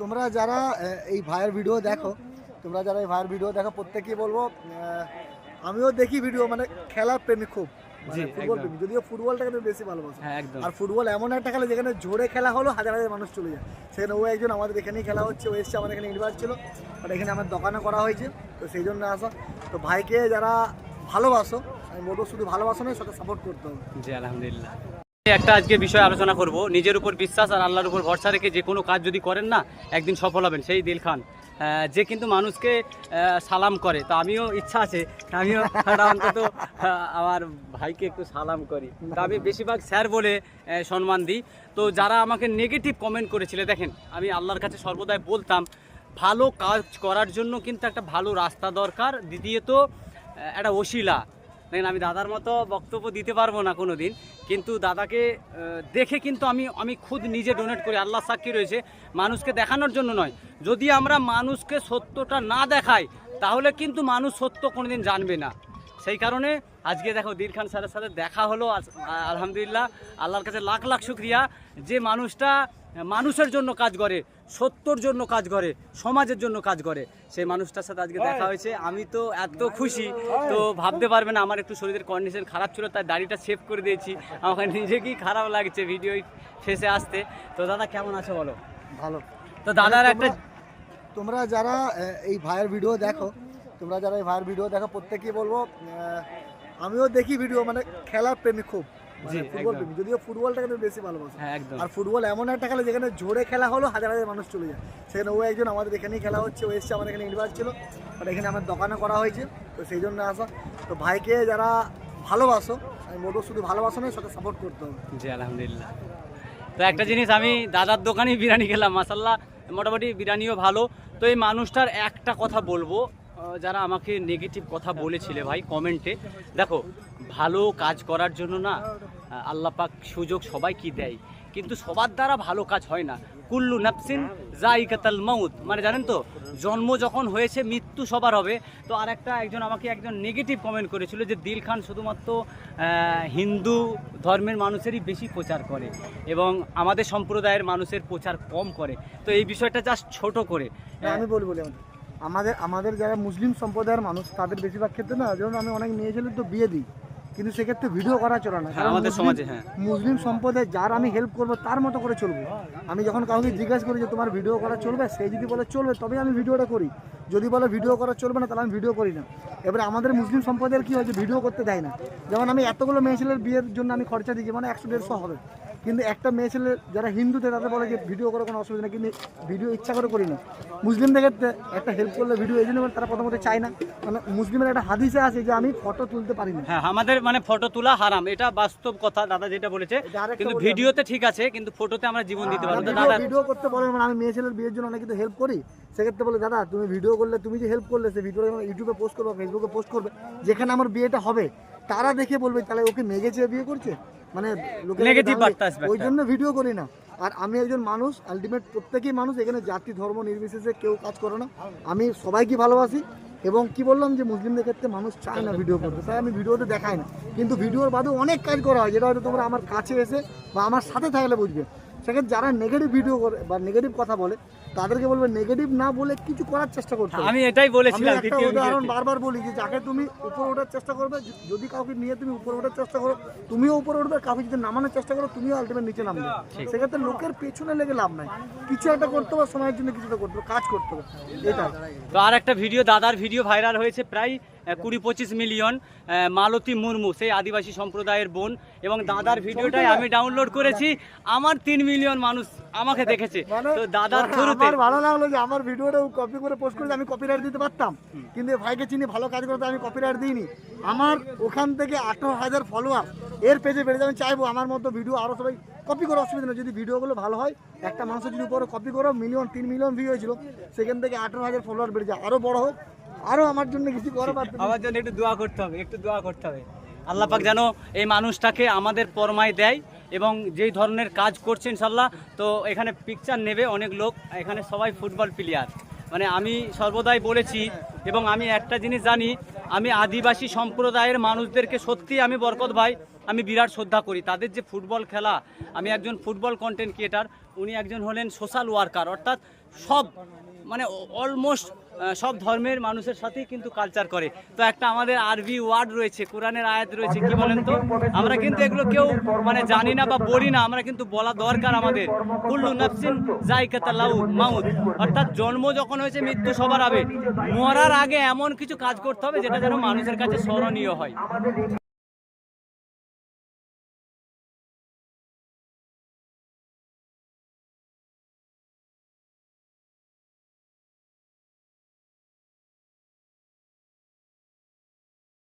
তোমরা যারা এই ভাইয়ের ভিডিও দেখো তোমরা যারা এই ভাইয়ের ভিডিও দেখো প্রত্যেকেই বলব আমিও দেখি ভিডিও মানে খেলার প্রেমী খুব মানে ফুটবল প্রেমী। যদিও ফুটবলটাকে আমি বেশি ভালোবাসি। হ্যাঁ আর ফুটবল এমন একটা খেলা যেখানে জোরে খেলা হলো হাজার হাজার মানুষ চলে যায়। সেখানে ও একজন আমাদের এখানেই খেলা হচ্ছে ও এসছে আমাদের এখানে ইনভাইট ছিল। বাট এখানে আমার দোকানে করা হয়েছে তো সেই জন্য আসা। তো ভাইকে যারা ভালোবাসো আমি বলব শুধু ভালোবাসো নয় সাথে সাপোর্ট করতে হবে। জি আলহামদুলিল্লাহ। একটা আজকে বিষয় আলোচনা করব। নিজের উপর বিশ্বাস আর আল্লাহর উপর ভরসা রেখে যে কোনো কাজ যদি করেন না, একদিন সফল হবেন, সেই দিল খান। যে কিন্তু মানুষকে সালাম করে, তা আমিও ইচ্ছা আছে আমিও অন্তত আমার ভাইকে একটু সালাম করি। তো আমি বেশিরভাগ স্যার বলে সম্মান দিই। তো যারা আমাকে নেগেটিভ কমেন্ট করেছিল, দেখেন, আমি আল্লাহর কাছে সর্বদাই বলতাম, ভালো কাজ করার জন্য কিন্তু একটা ভালো রাস্তা দরকার। দ্বিতীয়ত একটা ওসিলা দেখেন, আমি দাদার মতো বক্তব্য দিতে পারব না কোনো দিন কিন্তু দাদাকে দেখে কিন্তু আমি আমি খুদ নিজে ডোনেট করি। আল্লাহ সাক্ষী রয়েছে, মানুষকে দেখানোর জন্য নয়। যদি আমরা মানুষকে সত্যটা না দেখাই, তাহলে কিন্তু মানুষ সত্য কোনোদিন জানবে না। সেই কারণে আজকে দেখো, দীর খান স্যারের সাথে দেখা হলো। আলহামদুলিল্লাহ, আল্লাহর কাছে লাখ লাখ শুক্রিয়া। যে মানুষটা মানুষের জন্য কাজ করে সত্যর জন্য কাজ করে সমাজের জন্য কাজ করে। সেই মানুষটার সাথে আজকে দেখা হয়েছে। আমি তো এত খুশি। তো ভাবতে পারবে না আমার একটু শরীরের কন্ডিশন খারাপ ছিল তাই দাড়িটা সেভ করে দিয়েছি। আমাকে নিজেকেই খারাপ লাগছে ভিডিও ফেসে আসতে। তো দাদা কেমন আছো বলো? ভালো। তো দাদার মানে একটা তোমরা- যারা এই ভাইয়ের ভিডিও দেখো তোমরা যারা এই ভাইয়ের ভিডিও দেখো প্রত্যেকেই বলব আমিও দেখি ভিডিও মানে খেলার প্রেমী খুব। ফুটবল প্রেমী। যদিও ফুটবলটাকে আমি বেশি ভালোবাসি। হ্যাঁ আর ফুটবল এমন একটা খেলা যেখানে জোরে খেলা হলো হাজার হাজার মানুষ চলে যায়। সেখানে ও একজন আমাদের এখানেই খেলা হচ্ছে ও এসছে আমাদের এখানে ইনভাইট ছিল। বাট এখানে আমার দোকানে করা হয়েছে তো সেই জন্য আসা। তো ভাইকে যারা ভালোবাসো আমি বলব শুধু ভালোবাসো নয় সাথে সাপোর্ট করতে হবে। জি আলহামদুলিল্লাহ। তো একটা জিনিস আমি দাদার দোকানেই বিরিয়ানি খেলাম মাসাল্লাহ মোটামুটি বিরিয়ানিও ভালো। তো এই মানুষটার একটা কথা বলব যারা আমাকে নেগেটিভ কথা বলেছিলে ভাই কমেন্টে দেখো, ভালো কাজ করার জন্য না আল্লাহ পাক সুযোগ সবাই কি দেয়, কিন্তু সবার দ্বারা ভালো কাজ হয় না। কুল্লু নাফসিন জাইকাতাল মাউত। মানে জানেন তো, জন্ম যখন হয়েছে, মৃত্যু সবার হবে। তো আর একটা একজন আমাকে একজন নেগেটিভ কমেন্ট করেছিল যে, দিল খান শুধুমাত্র হিন্দু ধর্মের মানুষেরই বেশি প্রচার করে এবং আমাদের সম্প্রদায়ের মানুষের প্রচার কম করে। তো এই বিষয়টা জাস্ট ছোট করে। আমি বলি বলি আমাদের আমাদের যারা মুসলিম সম্প্রদায়ের মানুষ তাদের বেশিরভাগ ক্ষেত্রে না যেমন আমি অনেক মেয়ে ছেলে তো বিয়ে দিই কিন্তু সেক্ষেত্রে ভিডিও করা চলে না। হ্যাঁ, আমাদের মুসলিম- সমাজে, হ্যাঁ। মুসলিম সম্প্রদায় যার আমি হেল্প করব তার মতো করে চলবো। আমি যখন কাউকে জিজ্ঞাসা করি যে তোমার ভিডিও করা চলবে? সে যদি বলে চলবে তবে আমি ভিডিওটা করি। যদি বলে ভিডিও করা চলবে না তাহলে আমি ভিডিও করি না। এবারে আমাদের মুসলিম সম্প্রদায়ের কি হয়েছে ভিডিও করতে দেয় না। যেমন আমি এতগুলো মেয়ে ছেলের বিয়ের জন্য আমি খরচা দিচ্ছি মানে একশো দেড়শো হবে। কিন্তু একটা মেয়ে ছেলে যারা হিন্দুতে তাদের বলে যে ভিডিও করার কোনো অসুবিধা নেই কিন্তু ভিডিও ইচ্ছা করে করি না মুসলিমদের ক্ষেত্রে একটা হেল্প করলে ভিডিও এই জন্য তারা প্রথমত চায় না। মানে মুসলিমের একটা হাদিসে আছে যে আমি ফটো তুলতে পারি না হ্যাঁ আমাদের মানে ফটো তোলা হারাম। এটা বাস্তব কথা দাদা যেটা বলেছে। কিন্তু ভিডিওতে ঠিক আছে কিন্তু ফটোতে আমরা জীবন দিতে পারব ভিডিও দাদা ভিডিও করতে বলে মানে আমি মেয়ে ছেলের বিয়ের জন্য অনেক কিন্তু হেল্প করি। সেক্ষেত্রে বলে দাদা তুমি ভিডিও করলে তুমি যে হেল্প করলে সে ভিডিও ইউটিউবে পোস্ট করবে ফেসবুকে পোস্ট করবে। যেখানে আমার বিয়েটা হবে তারা দেখে বলবে তাহলে ওকে মেঘে চেয়ে বিয়ে করছে? মানে বার্তা আসবে ওই জন্য ভিডিও করি না। আর আমি একজন মানুষ আলটিমেট প্রত্যেকেই মানুষ এখানে জাতি ধর্ম নির্বিশেষে কেউ কাজ করে না। আমি সবাইকে ভালোবাসি এবং কি বললাম যে মুসলিমদের ক্ষেত্রে মানুষ চায় না ভিডিও করতে। তাই আমি ভিডিওতে দেখাই না। কিন্তু ভিডিওর বাদেও অনেক কাজ করা হয় যেটা হয়তো তোমরা আমার কাছে এসে বা আমার সাথে থাকলে বুঝবে। সেক্ষেত্রে যারা নেগেটিভ ভিডিও করে বা নেগেটিভ কথা বলে তাদেরকে বলবে নেগেটিভ না বলে কিছু করার চেষ্টা করতে। আমি এটাই বলেছিলাম একটা দ্বিতীয় উদাহরণ বারবার বলি যে যাকে তুমি উপরে ওঠার চেষ্টা করবে যদি কাউকে নিয়ে তুমি উপরে ওঠার চেষ্টা করো তুমিও উপরে উঠবে কাউকে যদি নামানোর চেষ্টা করো তুমিও আলটিমেট নিচে নামবে। সেক্ষেত্রে লোকের পেছনে লেগে লাভ নাই। কিছু একটা করতে হবে সময়ের জন্য কিছুটা করতে হবে কাজ করতে হবে। এটা তো আর একটা ভিডিও দাদার ভিডিও ভাইরাল হয়েছে প্রায় কুড়ি পঁচিশ মিলিয়ন মালতী মুর্মু সেই আদিবাসী সম্প্রদায়ের বোন এবং দাদার ভিডিওটাই আমি ডাউনলোড করেছি। আমার তিন মিলিয়ন মানুষ আমাকে দেখেছে। মানে তো দাদার মানে থ্রুতে। ভালো লাগল যে আমার ভিডিওটা কপি করে পোস্ট করে আমি কপিরাইট দিতে পারতাম। কিন্তু ভাইকে চিনি ভালো কাজ করতে আমি কপিরাইট দিইনি। আমার ওখান থেকে আঠারো হাজার ফলোয়ার এর পেজে বেড়ে যাবে। চাইব আমার মতো ভিডিও আরও সবাই কপি করে অসুবিধা নেই। যদি ভিডিওগুলো ভালো হয় একটা মানুষের যদি উপরে কপি করো মিলিয়ন তিন মিলিয়ন ভিউ হয়েছিল সেখান থেকে আঠারো হাজার ফলোয়ার বেড়ে যায় আরও বড় হোক আরও আমার জন্য কিছু করো আমার জন্য একটু দোয়া করতে হবে, একটু দোয়া করতে হবে। আল্লাহ পাক যেন এই মানুষটাকে আমাদের পরমায় দেয় এবং যেই ধরনের কাজ করছে ইনশাল্লাহ তো এখানে পিকচার নেবে অনেক লোক, এখানে সবাই ফুটবল প্লেয়ার মানে আমি সর্বদাই বলেছি এবং আমি একটা জিনিস জানি, আমি আদিবাসী সম্প্রদায়ের মানুষদেরকে সত্যি আমি বরকত ভাই, আমি বিরাট শ্রদ্ধা করি। তাদের যে ফুটবল খেলা, আমি একজন ফুটবল কন্টেন্ট ক্রিয়েটার উনি একজন হলেন সোশ্যাল ওয়ার্কার অর্থাৎ সব মানে অলমোস্ট সব ধর্মের মানুষের সাথেই কিন্তু কালচার করে। তো একটা আমাদের আরবি ওয়ার্ড রয়েছে কোরআনের আয়াত রয়েছে কি বলেন তো? আমরা কিন্তু এগুলো কেউ মানে জানি না বা বলি না আমরা কিন্তু বলা দরকার আমাদের। কুল্লু নাফসিন জাইকাতা লাউ মাউত। অর্থাৎ জন্ম যখন হয়েছে মৃত্যু সবার আবে মরার আগে এমন কিছু কাজ করতে হবে যেটা যেন মানুষের কাছে স্মরণীয় হয়।